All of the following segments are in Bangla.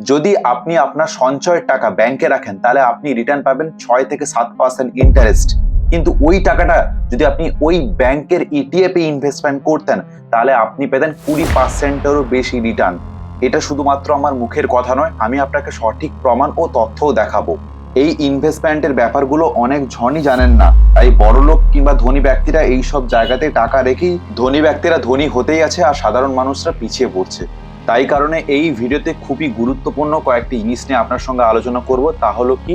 যদি আপনি আপনার সঞ্চয়ের টাকা ব্যাংকে রাখেন, তাহলে আপনি রিটার্ন পাবেন ছয় থেকে সাত পার্সেন্ট ইন্টারেস্ট কিন্তু ওই টাকাটা যদি আপনি ওই ব্যাংকের ইটিএফ ইনভেস্টমেন্ট করতেন, তাহলে আপনি পেতেন কুড়ি পার্সেন্টেরও বেশি রিটার্ন এটা শুধুমাত্র আমার মুখের কথা নয়, আমি আপনাকে সঠিক প্রমাণ ও তথ্যও দেখাবো। এই ইনভেস্টমেন্টের ব্যাপারগুলো অনেক জনই জানেন না। তাই বড়লোক কিংবা ধনী ব্যক্তিরা এই সব জায়গাতে টাকা রেখেই ধনী ব্যক্তিরা ধনী হতেই আছে আর সাধারণ মানুষরা পিছিয়ে পড়ছে। তাই কারণে এই ভিডিওতে খুবই গুরুত্বপূর্ণ কয়েকটি জিনিস নিয়ে আপনার সঙ্গে আলোচনা করব। তা হলো কি,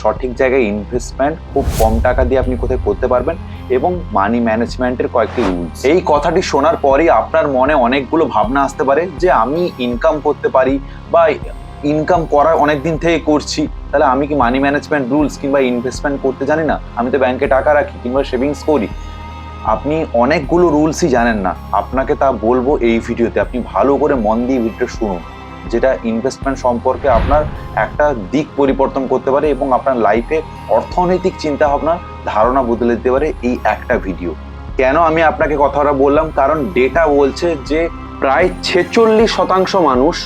সঠিক জায়গায় ইনভেস্টমেন্ট খুব কম টাকা দিয়ে আপনি কোথায় করতে পারবেন এবং মানি ম্যানেজমেন্টের কয়েকটি রুলস এই কথাটি শোনার পরেই আপনার মনে অনেকগুলো ভাবনা আসতে পারে যে আমি ইনকাম করতে পারি বা ইনকাম করার অনেক দিন থেকে করছি, তাহলে আমি কি মানি ম্যানেজমেন্ট রুলস কিংবা ইনভেস্টমেন্ট করতে জানি না? আমি তো ব্যাংকে টাকা রাখি কিংবা সেভিংস করি। আপনি অনেকগুলো রুলসই জানেন না। আপনাকে তা বলব এই ভিডিওতে। আপনি ভালো করে মন দিয়ে ভিডিও শুনুন, যেটা ইনভেস্টমেন্ট সম্পর্কে আপনার একটা দিক পরিবর্তন করতে পারে এবং আপনার লাইফে অর্থনৈতিক চিন্তা ভাবনা ধারণা বদলে দিতে পারে এই একটা ভিডিও কেন আমি আপনাকে কথাটা বললাম? কারণ ডেটা বলছে যে প্রায় ছেচল্লিশ শতাংশ মানুষ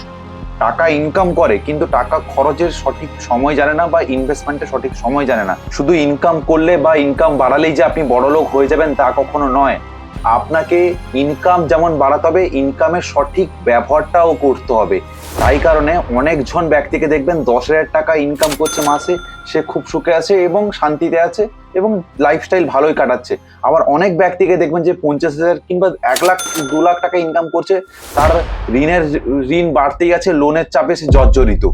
টাকা ইনকাম করে, কিন্তু টাকা খরচের সঠিক সময় জানে না বা ইনভেস্টমেন্টের সঠিক সময় জানে না। শুধু ইনকাম করলে বা ইনকাম বাড়ালেই যে আপনি বড়লোক হয়ে যাবেন তা কখনো নয়। আপনাকে ইনকাম যেমন বাড়াতে হবে ইনকামের সঠিক ব্যবহারটাও করতে হবে। তাই কারণে অনেকজন ব্যক্তিকে দেখবেন দশ হাজার টাকা ইনকাম করছে মাসে, সে খুব সুখে আছে এবং শান্তিতে আছে এবং লাইফস্টাইল ভালোই কাটাচ্ছে। আবার অনেক ব্যক্তিকে দেখবেন যে পঞ্চাশ হাজার কিংবা এক লাখ, দু লাখ টাকা ইনকাম করছে, তার ঋণের ঋণ বাড়তেই আছে লোনের চাপে সে জর্জরিত।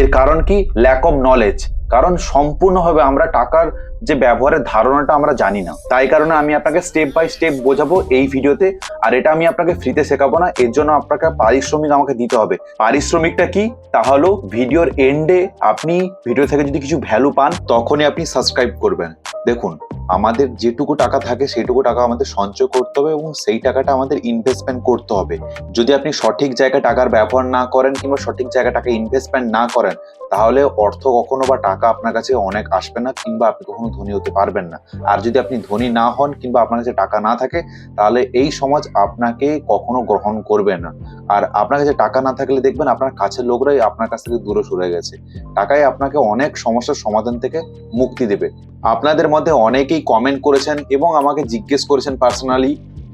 এর কারণ কি? ল্যাক অফ নলেজ কারণ সম্পূর্ণভাবে আমরা টাকার যে ব্যবহারের ধারণাটা আমরা জানি না। তাই কারণে আমি আপনাকে স্টেপ বাই স্টেপ বোঝাবো এই ভিডিওতে, আর এটা আমি আপনাকে ফ্রিতে শেখাবো না, এর জন্য আপনাকে পারিশ্রমিক আমাকে দিতে হবে। পারিশ্রমিকটা কি? তা হলো ভিডিওর এন্ডে আপনি ভিডিও থেকে যদি কিছু ভ্যালু পান, তখনই আপনি সাবস্ক্রাইব করবেন। দেখুন, আমাদের যেটুকু টাকা থাকে, সেইটুকু টাকা আমাদের সঞ্চয় করতে হবে এবং সেই টাকাটা আমাদের ইনভেস্টমেন্ট করতে হবে। যদি আপনি সঠিক জায়গায় টাকার ব্যবহার না করেন কিংবা সঠিক জায়গায় টাকা ইনভেস্টমেন্ট না করেন, তাহলে অর্থ কখনো বা টাকা আপনার কাছে অনেক আসবে না কিংবা আপনি কখনো ধনী হতে পারবেন না। আর যদি আপনি ধনী না হন কিংবা আপনার কাছে টাকা না থাকে, তাহলে এই সমাজ আপনাকে কখনো গ্রহণ করবে না। আর আপনার কাছে টাকা না থাকলে দেখবেন আপনার কাছের লোকরাই আপনার কাছ থেকে দূরে সরে গেছে। টাকাই আপনাকে অনেক সমস্যার সমাধান থেকে মুক্তি দেবে। আপনাদের মধ্যে অনেকেই কমেন্ট করেছেন এবং আমাকে জিজ্ঞেস করেছেন পার্সোনালি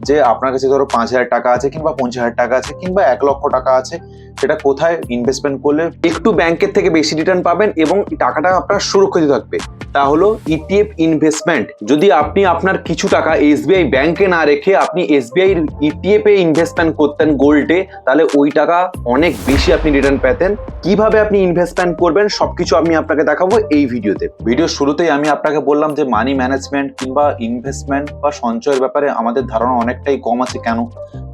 যে আপনার কাছে ধরো পাঁচ হাজার টাকা আছে কিংবা পঞ্চাশ হাজার টাকা আছে কিংবা এক লক্ষ টাকা আছে, সেটা কোথায় ইনভেস্টমেন্ট করলে একটু ব্যাংকের থেকে বেশি রিটার্ন পাবেন এবং টাকাটা আপনার সুরক্ষিত থাকবে। তা হলো E ইটিএফ ইনভেস্টমেন্ট যদি আপনি আপনার কিছু টাকা এসবিআই ব্যাংকে না রেখে আপনি এসবিআই ইটিএফ এ ইনভেস্টমেন্ট করতেন গোল্ডে তাহলে ওই টাকা অনেক বেশি আপনি রিটার্ন পেতেন। কীভাবে আপনি ইনভেস্টমেন্ট করবেন সবকিছু আমি আপনাকে দেখাবো এই ভিডিওতে। ভিডিও শুরুতেই আমি আপনাকে বললাম যে মানি ম্যানেজমেন্ট কিংবা ইনভেস্টমেন্ট বা সঞ্চয়ের ব্যাপারে আমাদের ধারণা অনেকটাই কম আছে কেন?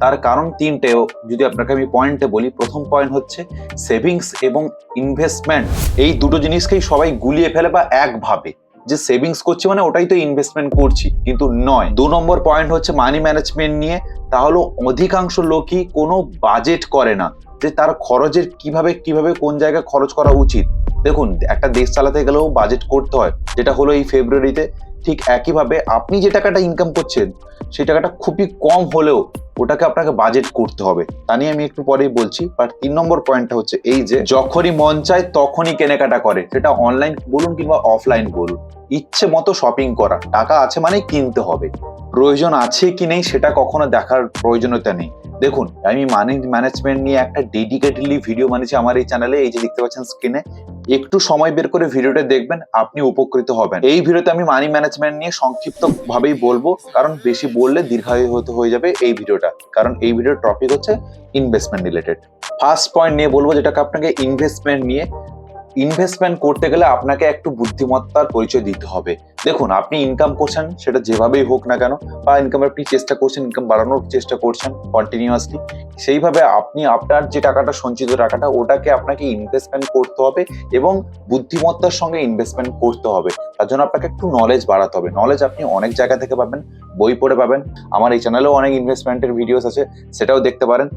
তার কারণ তিনটে যদি আপনাকে আমি পয়েন্টে বলি, প্রথম পয়েন্ট হচ্ছে সেভিংস এবং ইনভেস্টমেন্ট এই দুটো জিনিসকেই সবাই গুলিয়ে ফেলে বা একভাবে। যে সেভিংস করছি মানে ওটাই তো ইনভেস্টমেন্ট করছি, কিন্তু নয়। দু নম্বর পয়েন্ট হচ্ছে মানি ম্যানেজমেন্ট নিয়ে। তাহলে অধিকাংশ লোকই কোনো বাজেট করে না যে তার খরচের কীভাবে কীভাবে, কোন জায়গায় খরচ করা উচিত। দেখুন, একটা দেশ চালাতে গেলেও বাজেট করতে হয়। যেটা হলো এই ফেব্রুয়ারিতে ঠিক একইভাবে আপনি যে টাকাটা ইনকাম করছেন সেই টাকাটা খুবই কম হলেও ওটাকে আপনাকে বাজেট করতে হবে। তা নিয়ে আমি একটু পরেই বলছি বাট তিন নম্বর পয়েন্টটা হচ্ছে এই যে, যখনই মন চায় তখনই কেনাকাটা করে। সেটা অনলাইন বলুন কিংবা অফলাইন বলুন। ইচ্ছে মতো শপিং করা, টাকা আছে মানে কিনতে হবে। প্রয়োজন আছে কি নেই সেটা কখনো দেখার প্রয়োজনীয়তা নেই। দেখুন, আমি মানি ম্যানেজমেন্ট নিয়ে একটা ডেডিকেটেডলি ভিডিও বানিয়েছি আমার এই চ্যানেলে এই যে দেখতে পাচ্ছেন স্ক্রিনে একটু সময় বের করে ভিডিওটা দেখবেন, আপনি উপকৃত হবেন। এই ভিডিওতে আমি মানি ম্যানেজমেন্ট নিয়ে সংক্ষিপ্ত ভাবেই বলব, কারণ বেশি বললে দীর্ঘায়ু হতে হয়ে যাবে এই ভিডিওটা। কারণ এই ভিডিওর টপিক হচ্ছে ইনভেস্টমেন্ট রিলেটেড ফার্স্ট পয়েন্ট নিয়ে বলব, যেটাকে আপনাকে ইনভেস্টমেন্ট নিয়ে ইনভেস্টমেন্ট করতে গেলে আপনাকে একটু বুদ্ধিমত্তার পরিচয় দিতে হবে। দেখুন, আপনি ইনকাম করছেন, সেটা যেভাবেই হোক না কেন, বা ইনকাম আপনি চেষ্টা করছেন ইনকাম বাড়ানোর চেষ্টা করছেন কন্টিনিউয়াসলি সেইভাবে আপনি আপনার যে টাকাটা সঞ্চিত টাকাটা, ওটাকে আপনাকে ইনভেস্টমেন্ট করতে হবে এবং বুদ্ধিমত্তার সঙ্গে ইনভেস্টমেন্ট করতে হবে। তার জন্য আপনাকে একটু নলেজ বাড়াতে হবে। নলেজ আপনি অনেক জায়গা থেকে পাবেন। বই পড়ে পাবেন। আমার এই চ্যানেলেও অনেক ইনভেস্টমেন্টের ভিডিওস আছে, সেটাও দেখতে পারেন।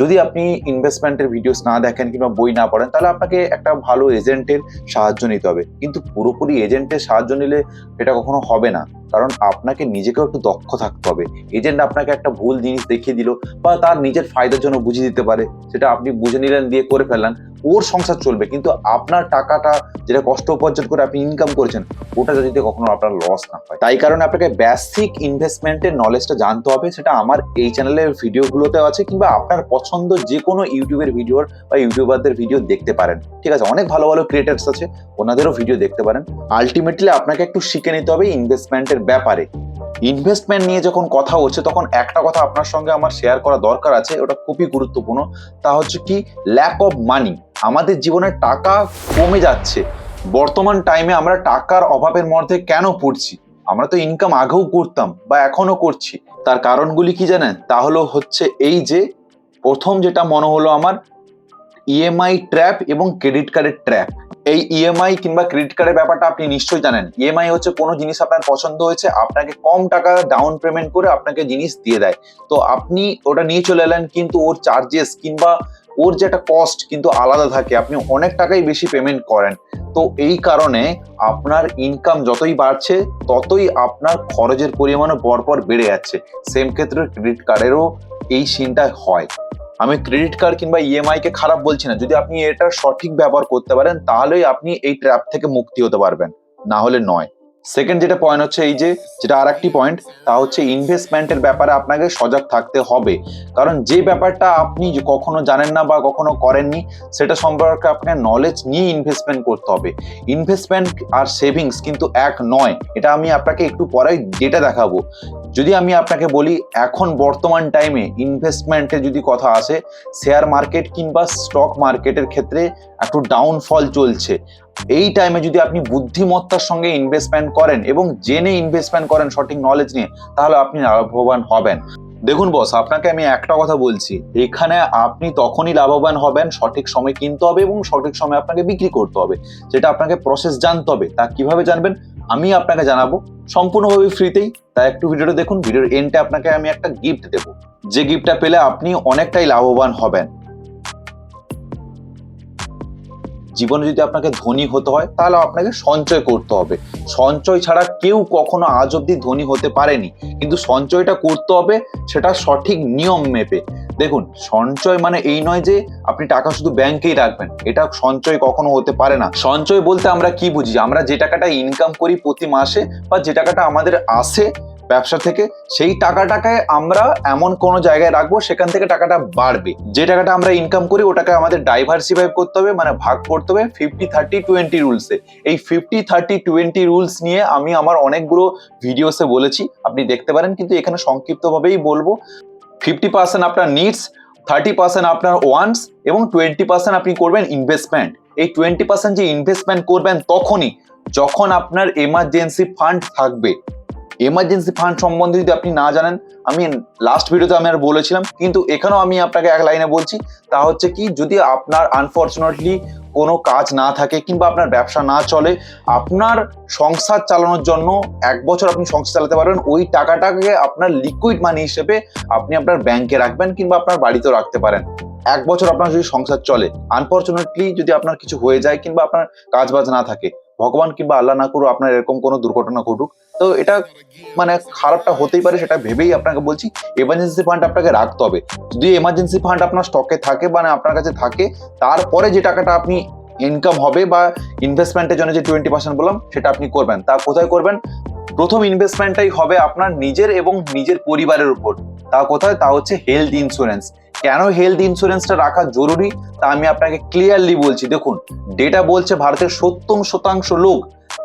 যদি আপনি ইনভেস্টমেন্টের ভিডিওস না দেখেন কিংবা বই না পড়েন, তাহলে আপনাকে একটা ভালো এজেন্টের সাহায্য নিতে হবে। কিন্তু পুরোপুরি এজেন্টের সাহায্য নিলে এটা কখনো হবে না। কারণ আপনাকে নিজেকেও একটু দক্ষ থাকতে হবে। এজেন্ট আপনাকে একটা ভুল জিনিস দেখিয়ে দিল বা তার নিজের ফায়দার জন্য বুঝিয়ে দিতে পারে, সেটা আপনি বুঝে নিলেন, দিয়ে করে ফেললেন, ওর সংসার চলবে। কিন্তু আপনার টাকাটা যেটা কষ্ট উপার্জন করে আপনি ইনকাম করেছেন, ওটা যদি কখনো আপনার লস না হয়। তাই কারণে আপনাকে বেসিক ইনভেস্টমেন্টের নলেজটা জানতে হবে, সেটা আমার এই চ্যানেলের ভিডিওগুলোতে আছে, কিংবা আপনার পছন্দ যে কোনো ইউটিউবের ভিডিওর বা ইউটিউবারদের ভিডিও দেখতে পারেন। ঠিক আছে? অনেক ভালো ভালো ক্রিয়েটার্স আছে, ওনাদেরও ভিডিও দেখতে পারেন। আলটিমেটলি আপনাকে একটু শিখে নিতে হবে ইনভেস্টমেন্টের ব্যাপারে। ইনভেস্টমেন্ট নিয়ে যখন কথা হচ্ছে, তখন একটা কথা আপনার সঙ্গে আমার শেয়ার করা দরকার আছে, ওটা খুবই গুরুত্বপূর্ণ। তা হচ্ছে কি ল্যাক অফ মানি আমাদের জীবনে টাকা কমে যাচ্ছে। বর্তমান টাইমে আমরা টাকার অভাবের মধ্যে কেন পড়ছি? আমরা তো ইনকাম আগেও করতাম বা এখনও করছি। তার কারণগুলি কি জানেন? তা হলো হচ্ছে এই যে, প্রথম যেটা মনে হলো আমার ইএমআই ট্র্যাপ এবং ক্রেডিট কার্ডের ট্র্যাপ এই ইএমআই কিংবা ক্রেডিট কার্ডের ব্যাপারটা আপনি নিশ্চয়ই জানেন। ইএমআই হচ্ছে কোনো জিনিস আপনার পছন্দ হয়েছে, আপনাকে কম টাকা ডাউন পেমেন্ট করে আপনাকে জিনিস দিয়ে দেয়। তো আপনি ওটা নিয়ে চলে এলেন কিন্তু ওর চার্জেস কিংবা ওর যে একটা কস্ট কিন্তু আলাদা থাকে, আপনি অনেক টাকাই বেশি পেমেন্ট করেন। তো এই কারণে আপনার ইনকাম যতই বাড়ছে, ততই আপনার খরচের পরিমাণও পরপর বেড়ে যাচ্ছে। সেম ক্ষেত্রে ক্রেডিট কার্ডেরও এই সিনটা হয়। আমি ক্রেডিট কার্ড কিংবা ইএমআই কে খারাপ বলছি না। যদি আপনি এটা সঠিক ব্যবহার করতে পারেন, তাহলেই আপনি এই ট্র্যাপ থেকে মুক্তি হতে পারবেন। না হলে নয়। সেকেন্ড যেটা পয়েন্ট হচ্ছে এই যে, যেটা আর একটি পয়েন্ট তা হচ্ছে ইনভেস্টমেন্টের ব্যাপারে আপনাকে সজাগ থাকতে হবে। কারণ যে ব্যাপারটা আপনি কখনো জানেন না বা কখনো করেননি, সেটা সম্পর্কে আপনাকে নলেজ নিয়ে ইনভেস্টমেন্ট করতে হবে। ইনভেস্টমেন্ট আর সেভিংস কিন্তু এক নয়। এটা আমি আপনাকে একটু পরে ডেটা দেখাবো। যদি আমি আপনাকে বলি, এখন বর্তমান টাইমে ইনভেস্টমেন্টে যদি কথা আসে শেয়ার মার্কেট কিংবা স্টক মার্কেটের ক্ষেত্রে একটু ডাউনফল চলছে। এই টাইমে যদি আপনি বুদ্ধিমত্তার সঙ্গে ইনভেস্টমেন্ট করেন এবং জেনে ইনভেস্টমেন্ট করেন সঠিক নলেজ নিয়ে, তাহলে আপনি লাভবান হবেন। দেখুন বস আপনাকে আমি একটা কথা বলছি। এখানে আপনি তখনই লাভবান হবেন, সঠিক সময় কিনতে হবে এবং সঠিক সময় আপনাকে বিক্রি করতে হবে। যেটা আপনাকে প্রসেস জানতে হবে। তা কীভাবে জানবেন? আমি আপনাকে জানাব। সম্পূর্ণভাবে ফ্রিতেই তাই একটু ভিডিওটা দেখুন। ভিডিওর এন্ডে আপনাকে আমি একটা গিফট দেবো। যে গিফটটা পেলে আপনি অনেকটাই লাভবান হবেন। জীবনে যদি আপনাকে ধনী হতে হয়, তাহলে আপনাকে সঞ্চয় করতে হবে। সঞ্চয় ছাড়া কেউ কখনো আজ অব্দি ধনী হতে পারেনি। কিন্তু সঞ্চয়টা করতে হবে, সেটা সঠিক নিয়ম মেপে। দেখুন, সঞ্চয় মানে এই নয় যে আপনি টাকা শুধু ব্যাংকেই রাখবেন। এটা সঞ্চয় কখনো হতে পারে না। সঞ্চয় বলতে আমরা কি বুঝি? আমরা যে টাকাটা ইনকাম করি প্রতি মাসে বা যে টাকাটা আমাদের আসে ব্যবসা থেকে, সেই টাকাটাকে আমরা এমন কোনো জায়গায় রাখব, সেখান থেকে টাকাটা বাড়বে। যে টাকাটা আমরা ইনকাম করি, ওটাকে আমাদের ডাইভার্সিফাই করতে হবে মানে ভাগ করতে হবে ফিফটি থার্টি টোয়েন্টি রুলসে এই ফিফটি থার্টি টোয়েন্টি রুলস নিয়ে আমি আমার অনেকগুলো ভিডিওসে বলেছি, আপনি দেখতে পারেন, কিন্তু এখানে সংক্ষিপ্তভাবেই বলব। ফিফটি পার্সেন্ট আপনার নিডস থার্টি পার্সেন্ট আপনার ওয়ান্টস এবং টোয়েন্টি পার্সেন্ট আপনি করবেন ইনভেস্টমেন্ট এই টোয়েন্টি পার্সেন্ট যে ইনভেস্টমেন্ট করবেন তখনই, যখন আপনার এমার্জেন্সি ফান্ড থাকবে। এমার্জেন্সি ফান্ড সম্বন্ধে যদি আপনি না জানেন, আমি লাস্ট ভিডিওতে আমি আর বলেছিলাম, কিন্তু এখানেও আমি আপনাকে এক লাইনে বলছি, তা হচ্ছে কি, যদি আপনার আনফর্চুনেটলি কোনো কাজ না থাকে কিংবা আপনার ব্যবসা না চলে, আপনার সংসার চালানোর জন্য এক বছর আপনি সংসার চালাতে পারবেন, ওই টাকাটাকে আপনার লিকুইড মানি হিসেবে আপনি আপনার ব্যাংকে রাখবেন কিংবা আপনার বাড়িতেও রাখতে পারেন। এক বছর আপনার যদি সংসার চলে আনফর্চুনেটলি যদি আপনার কিছু হয়ে যায় কিংবা আপনার কাজ বাজ না থাকে ভগবান কিংবা আল্লাহ না করুক, আপনার এরকম কোনো দুর্ঘটনা ঘটুক। তো এটা মানে খারাপটা হতেই পারে, সেটা ভেবেই আপনাকে বলছি এমার্জেন্সি ফান্ড আপনাকে রাখতে হবে। যদি এমার্জেন্সি ফান্ড আপনার স্টকে থাকে মানে আপনার কাছে থাকে, তারপরে যে টাকাটা আপনি ইনকাম হবে বা ইনভেস্টমেন্টের জন্য যে টোয়েন্টি পার্সেন্ট বললাম, সেটা আপনি করবেন। তা কোথায় করবেন? প্রথম ইনভেস্টমেন্টটাই হবে আপনার নিজের এবং নিজের পরিবারের উপর। তা কোথায়? তা হচ্ছে হেলথ ইন্স্যুরেন্স কেন হেলথ ইন্স্যুরেন্সটা রাখা জরুরি তা আমি আপনাকে ক্লিয়ারলি বলছি। দেখুন ডেটা বলছে ভারতের সত্তর শতাংশ লোক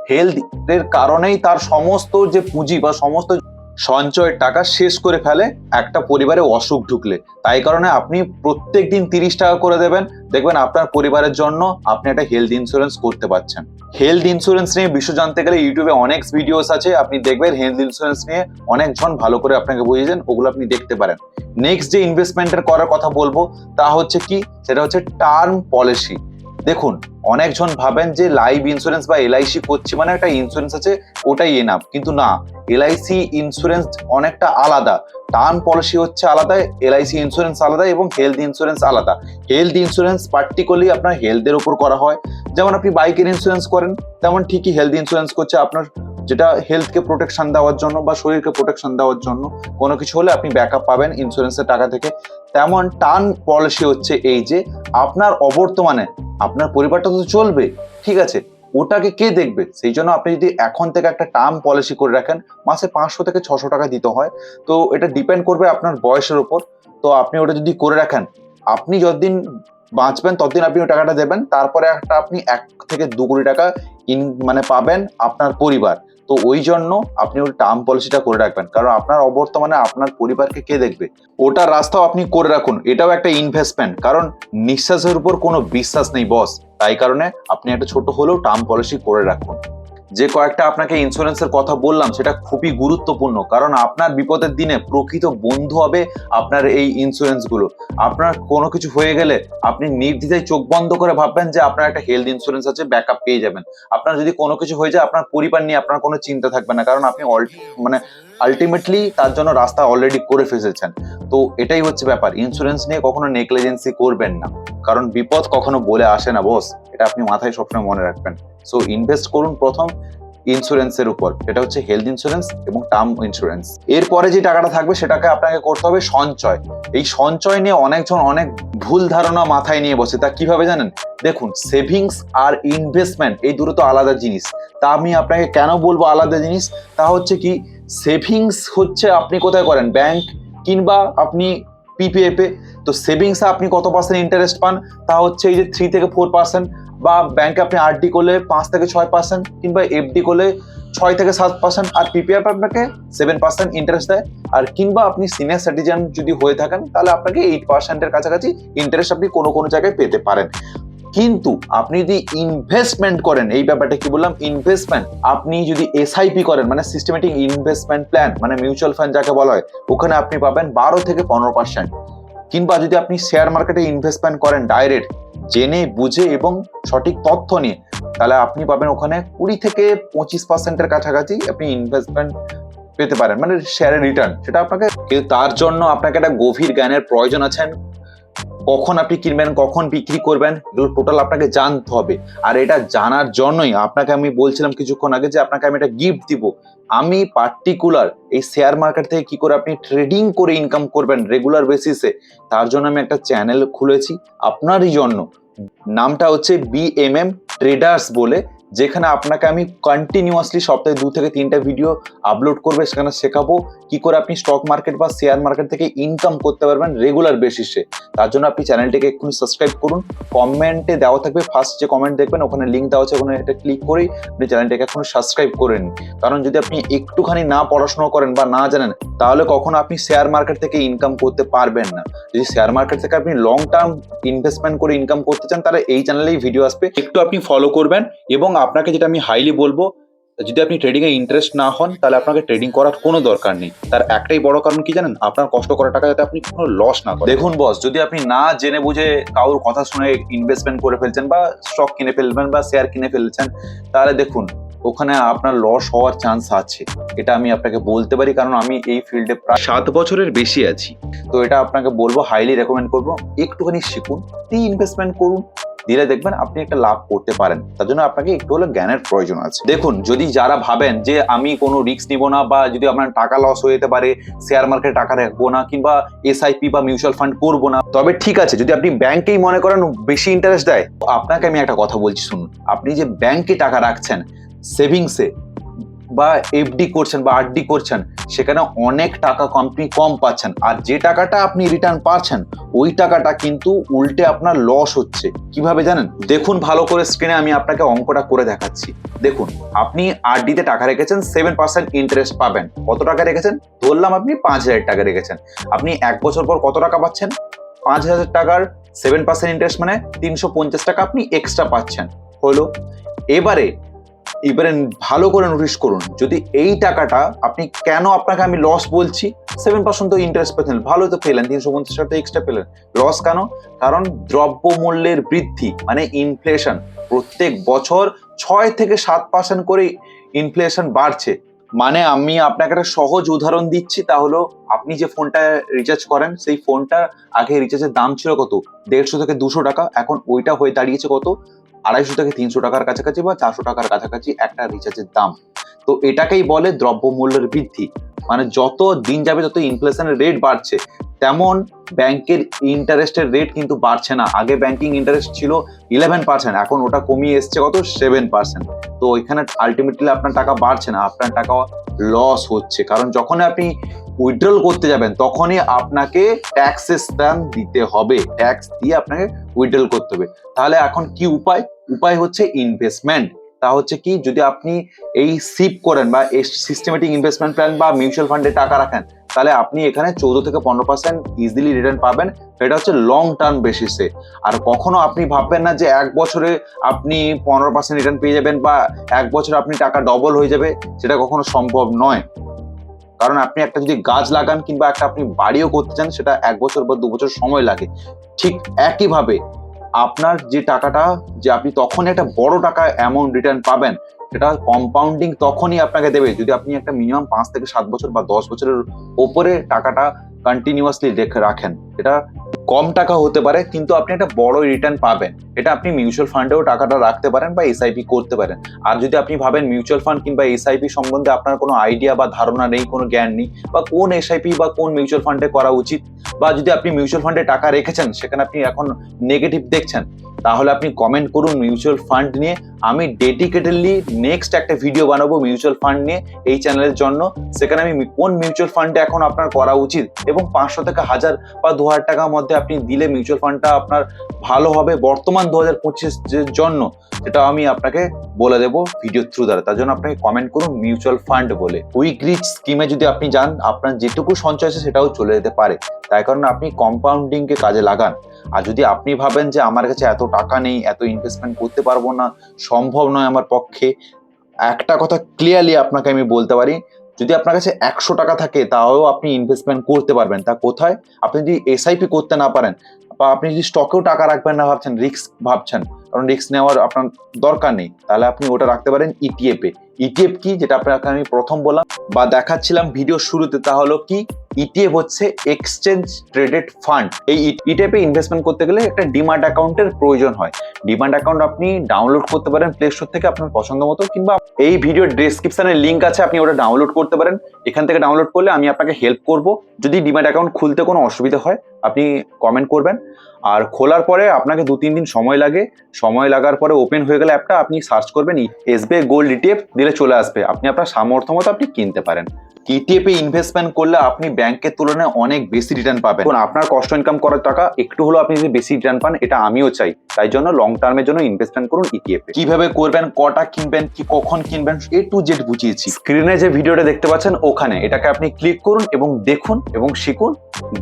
হেলথ এর কারণেই তার সমস্ত যে পুঁজি বা সমস্ত সঞ্চয়ের টাকা শেষ করে ফেলে একটা পরিবারে অসুখ ঢুকলে। তাই কারণে আপনি প্রত্যেক দিন তিরিশ টাকা করে দেবেন। দেখবেন আপনার পরিবারের জন্য আপনি একটা হেলথ ইন্স্যুরেন্স করতে পারছেন। হেলথ ইন্স্যুরেন্স নিয়ে বিষয় জানতে গেলে ইউটিউবে অনেক ভিডিওস আছে। আপনি দেখবেন হেলথ ইন্স্যুরেন্স নিয়ে অনেকজন ভালো করে আপনাকে বুঝিয়েছেন, ওগুলো আপনি দেখতে পারেন। নেক্সট যে ইনভেস্টমেন্টের করার কথা বলব, তা হচ্ছে কি? সেটা হচ্ছে টার্ম পলিসি দেখুন, অনেকজন ভাবেন যে লাইফ ইন্স্যুরেন্স বা এলআইসি করছি মানে একটা ইন্স্যুরেন্স আছে, ওটাই এনাফ কিন্তু না এলআইসি ইন্স্যুরেন্স অনেকটা আলাদা। টার্ম পলিসি হচ্ছে আলাদা এলআইসি ইন্স্যুরেন্স আলাদা এবং হেলথ ইন্স্যুরেন্স আলাদা। হেলথ ইন্স্যুরেন্স পার্টিকুলারলি আপনার হেলথের উপর করা হয়। যেমন আপনি বাইকের ইন্স্যুরেন্স করেন, তেমন ঠিকই হেলথ ইন্স্যুরেন্স করছে আপনার, যেটা হেলথকে প্রোটেকশন দেওয়ার জন্য বা শরীরকে প্রোটেকশন দেওয়ার জন্য। কোনো কিছু হলে আপনি ব্যাকআপ পাবেন ইন্স্যুরেন্সের টাকা থেকে। তেমন টার্ম পলিসি হচ্ছে এই যে আপনার অবর্তমানে, আপনার পরিবারটা তো চলবে, ঠিক আছে? ওটাকে কে দেখবে? সেই জন্য আপনি যদি এখন থেকে একটা টার্ম পলিসি করে রাখেন, মাসে পাঁচশো থেকে ছশো টাকা দিতে হয়। তো এটা ডিপেন্ড করবে আপনার বয়সের ওপর তো আপনি ওটা যদি করে রাখেন, আপনি যতদিন বাঁচবেন, ততদিন আপনি ওই টাকাটা দেবেন। তারপরে একটা আপনি এক থেকে দু কোটি টাকা ইন মানে পাবেন আপনার পরিবার। তো ওই জন্য আপনি ওই টার্ম পলিসিটা করে রাখবেন। কারণ আপনার অবর্তমানে আপনার পরিবারকে কে দেখবে? ওটার রাস্তাও আপনি করে রাখুন। এটাও একটা ইনভেস্টমেন্ট কারণ নিঃশ্বাসের উপর কোনো বিশ্বাস নেই বস তাই কারণে আপনি একটা ছোট হলেও টার্ম পলিসি করে রাখুন। যে কয়েকটা আপনাকে ইন্স্যুরেন্সের কথা বললাম, সেটা খুবই গুরুত্বপূর্ণ। কারণ আপনার বিপদের দিনে প্রকৃত বন্ধু হবে আপনার এই ইন্স্যুরেন্সগুলো আপনার কোনো কিছু হয়ে গেলে আপনি নির্দ্বিধায় চোখ বন্ধ করে ভাববেন যে আপনার একটা হেলথ ইন্স্যুরেন্স আছে ব্যাকআপ পেয়ে যাবেন। আপনার যদি কোনো কিছু হয়ে যায়, আপনার পরিবার নিয়ে আপনার কোনো চিন্তা থাকবে না। কারণ আপনি মানে আলটিমেটলি তার জন্য রাস্তা অলরেডি করে ফেসেছেন তো এটাই হচ্ছে ব্যাপার। ইন্স্যুরেন্স নিয়ে কখনো নেগলিজেন্সি করবেন না। কারণ বিপদ কখনো বলে আসে না বস এটা আপনি মাথায় সবসময় মনে রাখবেন। সো ইনভেস্ট করুন প্রথম ইন্স্যুরেন্সের উপর। সেটা হচ্ছে হেলথ ইন্স্যুরেন্স এবং টার্ম ইন্স্যুরেন্স এরপরে যে টাকাটা থাকবে সেটাকে আপনাকে করতে হবে সঞ্চয়। এই সঞ্চয় নিয়ে অনেকজন অনেক ভুল ধারণা মাথায় নিয়ে বসে। তা কীভাবে জানেন? দেখুন সেভিংস আর ইনভেস্টমেন্ট এই দুটো তো আলাদা জিনিস। তা আমি আপনাকে কেন বলব আলাদা জিনিস? তা হচ্ছে কি সেভিংস হচ্ছে আপনি কোথায় করেন? ব্যাংক কিংবা আপনি পিপিএফ তো সেভিংসে আপনি কত পার্সেন্ট ইন্টারেস্ট পান? তা হচ্ছে এই যে থ্রি থেকে ফোর পার্সেন্ট বা ব্যাংকে আপনি আরডি করলে পাঁচ থেকে ছয় পার্সেন্ট কিংবা এফডি করলে ছয় থেকে সাত পার্সেন্ট আর পিপিএফ আপনাকে সেভেন পার্সেন্ট ইন্টারেস্ট দেয়। আর কিংবা আপনি সিনিয়র সিটিজেন যদি হয়ে থাকেন, তাহলে আপনাকে এইট পার্সেন্টের কাছাকাছি ইন্টারেস্ট আপনি কোনো কোনো জায়গায় পেতে পারেন। কিন্তু আপনি যদি ইনভেস্টমেন্ট করেন, এই ব্যাপারটা কি বললাম? ইনভেস্টমেন্ট আপনি যদি এসআইপি করেন মানে সিস্টেমেটিক ইনভেস্টমেন্ট প্ল্যান মানে মিউচুয়াল ফান্ড যাকে বলা হয়, ওখানে আপনি পাবেন বারো থেকে পনেরো পার্সেন্ট কিংবা যদি আপনি শেয়ার মার্কেটে ইনভেস্টমেন্ট করেন ডাইরেক্ট জেনে, বুঝে এবং সঠিক তথ্য নিয়ে, তাহলে আপনি পাবেন ওখানে কুড়ি থেকে পঁচিশ পার্সেন্টের কাছাকাছি আপনি ইনভেস্টমেন্ট পেতে পারেন মানে শেয়ারের রিটার্ন সেটা আপনাকে তার জন্য আপনাকে একটা গভীর জ্ঞানের প্রয়োজন আছে। কখন আপনি কিনবেন, কখন বিক্রি করবেন টোটাল আপনাকে জানতে হবে। আর এটা জানার জন্যই আপনাকে আমি বলছিলাম কিছুক্ষণ আগে যে আপনাকে আমি একটা গিফট দিব। আমি পার্টিকুলার এই শেয়ার মার্কেট থেকে কি করে আপনি ট্রেডিং করে ইনকাম করবেন রেগুলার বেসিসে তার জন্য আমি একটা চ্যানেল খুলেছি। আপনারই জন্য নামটা হচ্ছে বিএমএম ট্রেডার্স বলে যেখানে আপনাকে আমি কন্টিনিউয়াসলি সপ্তাহে দু থেকে তিনটা ভিডিও আপলোড করবে, সেখানে শেখাবো কি করে আপনি স্টক মার্কেট বা শেয়ার মার্কেট থেকে ইনকাম করতে পারবেন রেগুলার বেসিসে তার জন্য আপনি চ্যানেলটিকে এক্ষুনি সাবস্ক্রাইব করুন। কমেন্টে দেওয়া থাকবে ফার্স্ট যে কমেন্ট দেখবেন, ওখানে লিঙ্ক দেওয়া আছে, ওখানে এটা ক্লিক করেই আপনি চ্যানেলটাকে এখনও সাবস্ক্রাইব করে নিন। কারণ যদি আপনি একটুখানি না পড়াশোনা করেন বা না জানেন, তাহলে কখনো আপনি শেয়ার মার্কেট থেকে ইনকাম করতে পারবেন না। যদি শেয়ার মার্কেট থেকে আপনি লং টার্ম ইনভেস্টমেন্ট করে ইনকাম করতে চান, তাহলে এই চ্যানেলেই ভিডিও আসবে। একটু আপনি ফলো করবেন এবং আপনাকে যেটা আমি হাইলি বলব যদি আপনি ট্রেডিং এ ইন্টারেস্ট না হন তাহলে আপনাকে ট্রেডিং করার কোনো দরকার নেই। তার একটাই বড় কারণ কি জানেন? আপনার কষ্ট করা টাকা যাতে আপনি কোনো লস না করেন। দেখুন বস যদি আপনি না জেনে বুঝে কারোর কথা শুনে ইনভেস্টমেন্ট করে ফেলছেন বা স্টক কিনে ফেলবেন বা শেয়ার কিনে ফেলছেন তাহলে দেখুন ওখানে আপনার লস হওয়ার চান্স আছে। এটা আমি আপনাকে বলতে পারি কারণ আমি এই ফিল্ডে প্রায় সাত বছরের বেশি আছি। তো এটা আপনাকে বলব হাইলি রেকমেন্ড করব। একটুখানি শিখুন ইনভেস্টমেন্ট করুন দিলে দেখবেন আপনি একটা লাভ করতে পারেন। তার জন্য আপনাকে একটু হলো জ্ঞানের প্রয়োজন আছে। দেখুন, যদি যারা ভাবেন যে আমি কোনো রিস্ক নিব না বা যদি আপনার টাকা লস হয়ে যেতে পারে শেয়ার মার্কেটে টাকা রাখব না কিংবা এসআইপি বা মিউচুয়াল ফান্ড করব না, তবে ঠিক আছে, যদি আপনি ব্যাংকেই মনে করেন বেশি ইন্টারেস্ট দেয় আপনাকে আমি একটা কথা বলছি, শুনুন। আপনি যে ব্যাংকে টাকা রাখছেন সেভিংসে বা এফডি করছেন বা আরডি করছেন, সেখানে অনেক টাকা আপনি কম পাচ্ছেন। আর যে টাকাটা আপনি রিটার্ন পাচ্ছেন, ওই টাকাটা কিন্তু উল্টে আপনার লস হচ্ছে। কীভাবে জানেন? দেখুন ভালো করে স্ক্রিনে আমি আপনাকে অঙ্কটা করে দেখাচ্ছি। দেখুন, আপনি আরডিতে টাকা রেখেছেন সেভেন পার্সেন্ট ইন্টারেস্ট পাবেন। কত টাকা রেখেছেন? ধরলাম আপনি পাঁচ হাজার টাকা রেখেছেন। আপনি এক বছর পর কত টাকা পাচ্ছেন? পাঁচ হাজার টাকার সেভেন পার্সেন্ট ইন্টারেস্ট মানে তিনশো পঞ্চাশ টাকা আপনি এক্সট্রা পাচ্ছেন। হলো? এবারে এবারে ভালো করে নোটিস করুন, যদি এই টাকাটা আপনি কেন আপনাকে আমি লস বলছি? সেভেন পার্সেন্ট তো ইন্টারেস্ট পেতেন ভালো তো পেলেন, তিনশো পঞ্চাশ টাকা এক্সট্রা পেলেন। লস কেন? কারণ দ্রব্য মূল্যের বৃদ্ধি মানে ইনফ্লেশন প্রত্যেক বছর ছয় থেকে সাত পার্সেন্ট করে ইনফ্লেশন বাড়ছে। মানে আমি আপনাকে একটা সহজ উদাহরণ দিচ্ছি, তা হলো আপনি যে ফোনটা রিচার্জ করেন, সেই ফোনটা আগে রিচার্জের দাম ছিল কত? দেড়শো থেকে দুশো টাকা, এখন ওইটা হয়ে দাঁড়িয়েছে কত? আড়াইশো থেকে তিনশো টাকার কাছাকাছি বা চারশো টাকার কাছাকাছি একটা রিচার্জের দাম। তো এটাকেই বলে দ্রব্যমূল্যের বৃদ্ধি। মানে যত দিন যাবে তত ইনফ্লেশনের রেট বাড়ছে, তেমন ব্যাংকের ইন্টারেস্টের রেট কিন্তু বাড়ছে না। আগে ব্যাংকিং ইন্টারেস্ট ছিল ইলেভেন পার্সেন্ট এখন ওটা কমিয়ে এসছে কত? সেভেন পার্সেন্ট তো ওইখানে আলটিমেটলি আপনার টাকা বাড়ছে না, আপনার টাকা লস হচ্ছে। কারণ যখন আপনি উইথড্রল করতে যাবেন, তখনই আপনাকে ট্যাক্সেস দান দিতে হবে। ট্যাক্স দিয়ে আপনাকে উইথড্রল করতে হবে। তাহলে এখন কি উপায়? উপায় হচ্ছে ইনভেস্টমেন্ট তা হচ্ছে কি, যদি আপনি এই সিপ করেন বা সিস্টেমেটিক ইনভেস্টমেন্ট প্ল্যান বা মিউচুয়াল ফান্ডে টাকা রাখেন, তাহলে আপনি এখানে চৌদ্দ থেকে পনেরো পার্সেন্ট ইজিলি রিটার্ন পাবেন। সেটা হচ্ছে লং টার্ম বেসিসে আর কখনো আপনি ভাববেন না যে এক বছরে আপনি পনেরো পার্সেন্ট রিটার্ন পেয়ে যাবেন বা এক বছরে আপনি টাকা ডবল হয়ে যাবে, সেটা কখনো সম্ভব নয়। কারণ আপনি একটা যদি গাছ লাগান কিংবা একটা আপনি বাড়িও করতে চান, সেটা এক বছর বা দু বছর সময় লাগে। ঠিক একইভাবে আপনার যে টাকাটা, যে আপনি তখন একটা বড় টাকা অ্যামাউন্ট রিটার্ন পাবেন, সেটা কম্পাউন্ডিং তখনই আপনাকে দেবে। যদি আপনি একটা মিনিমাম পাঁচ থেকে সাত বছর বা দশ বছরের ওপরে টাকাটা কন্টিনিউয়াসলি রাখেন। এটা কম টাকা হতে পারে, কিন্তু আপনি একটা বড় রিটার্ন পাবেন। এটা আপনি মিউচুয়াল ফান্ডেও টাকাটা রাখতে পারেন বা এসআইপি করতে পারেন। আর যদি আপনি ভাবেন মিউচুয়াল ফান্ড কিংবা এসআইপি সম্বন্ধে আপনার কোনো আইডিয়া বা ধারণা নেই, কোনো জ্ঞান নেই, বা কোন এসআইপি বা কোন মিউচুয়াল ফান্ডে করা উচিত, বা যদি আপনি মিউচুয়াল ফান্ডে টাকা রেখেছেন, সেখানে আপনি এখন নেগেটিভ দেখছেন, তাহলে আপনি কমেন্ট করুন মিউচুয়াল ফান্ড নিয়ে। আমি ডেডিকেটেডলি নেক্সট একটা ভিডিও বানাবো মিউচুয়াল ফান্ড নিয়ে এই চ্যানেলের জন্য। সেখানে আমি কোন মিউচুয়াল ফান্ডে এখন আপনার করা উচিত এবং পাঁচশো থেকে হাজার বা দু হাজার টাকার মধ্যে আপনি দিলে মিউচুয়াল ফান্ডটা আপনার ভালো হবে বর্তমান দু হাজার পঁচিশের জন্য, সেটা আমি আপনাকে বলে দেবো ভিডিও থ্রু দ্বারা। তার জন্য আপনাকে কমেন্ট করুন মিউচুয়াল ফান্ড বলে। উইক রিচ স্কিমে যদি আপনি যান, আপনার যেটুকু সঞ্চয় আছে সেটাও চলে যেতে পারে। তাই কারণে আপনি কম্পাউন্ডিংকে কাজে লাগান। আর যদি আপনি ভাবেন যে আমার কাছে এত টাকা নেই, এত ইনভেস্টমেন্ট করতে পারব না, সম্ভব নয় আমার পক্ষে, একটা কথা ক্লিয়ারলি আপনাকে আমি বলতে পারি যদি আপনার কাছে একশো টাকা থাকে, তাও আপনি ইনভেস্টমেন্ট করতে পারবেন। তা কোথায়? আপনি যদি এসআইপি করতে না পারেন, বা আপনি যদি স্টকেও টাকা রাখবেন না ভাবছেন রিস্ক ভাবছেন কারণ রিস্ক নেওয়ার আপনার দরকার নেই। তাহলে আপনি ওটা রাখতে পারেন E ইটিএফ এ। ইটিএফ কি? যেটা আপনাকে আমি প্রথম বললাম বা দেখাচ্ছিলাম ভিডিও শুরুতে, তা হলো কি? ইটিএফ হচ্ছে এক্সচেঞ্জ ট্রেডেড ফান্ড এই ইটিএফ ইনভেস্টমেন্ট করতে গেলে একটা ডিমার্ট অ্যাকাউন্টের প্রয়োজন হয়। ডিমান্ড অ্যাকাউন্ট আপনি ডাউনলোড করতে পারেন প্লে স্টোর থেকে আপনার পছন্দ মতো, কিংবা এই ভিডিও ডেসক্রিপশনে লিঙ্ক আছে, আপনি ওটা ডাউনলোড করতে পারেন। এখান থেকে ডাউনলোড করলে আমি আপনাকে হেল্প করব। যদি ডিমার্ট অ্যাকাউন্ট খুলতে কোনো অসুবিধা হয়, আপনি কমেন্ট করবেন। আর খোলার পরে আপনাকে দু তিন দিন সময় লাগে। সময় লাগার পরে ওপেন হয়ে গেলে অ্যাপটা আপনি সার্চ করবেন এসবিআই গোল্ড ইটিএফ দিলে চলে আসবে। আপনি আপনার সামর্থ্য মতো আপনি কিনতে পারেন। ইটিএফ এ ইনভেস্টমেন্ট করলে আপনি ব্যাংকের তুলনায় অনেক বেশি রিটার্ন পাবেন। এখন আপনার কষ্ট ইনকাম করার টাকা একটু হলেও আপনি যদি বেশি রিটার্ন পান, এটা আমিও চাই। তাই জন্য লং টার্মের জন্য ইনভেস্টমেন্ট করুন ইটিএফ এ। কীভাবে করবেন, কটা কিনবেন, কি কখন কিনবেন, এ টু জেড বুঝিয়েছি। স্ক্রিনে যে ভিডিওটা দেখতে পাচ্ছেন, ওখানে। এটাকে আপনি ক্লিক করুন এবং দেখুন এবং শিখুন,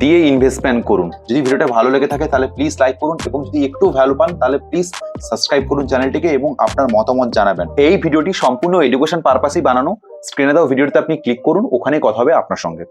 দিয়ে ইনভেস্টমেন্ট করুন। যদি ভিডিওটা ভালো লেগে থাকে, তাহলে প্লিজ লাইক করুন এবং যদি একটু ভ্যালু পান, তাহলে প্লিজ সাবস্ক্রাইব করুন চ্যানেলটিকে এবং আপনার মতামত জানাবেন। এই ভিডিওটি সম্পূর্ণ এডুকেশন পারপাসেই বানানো। স্ক্রিনে দেওয়া ভিডিওটিতে আপনি ক্লিক করুন, ওখানেই কথা হবে আপনার সঙ্গে।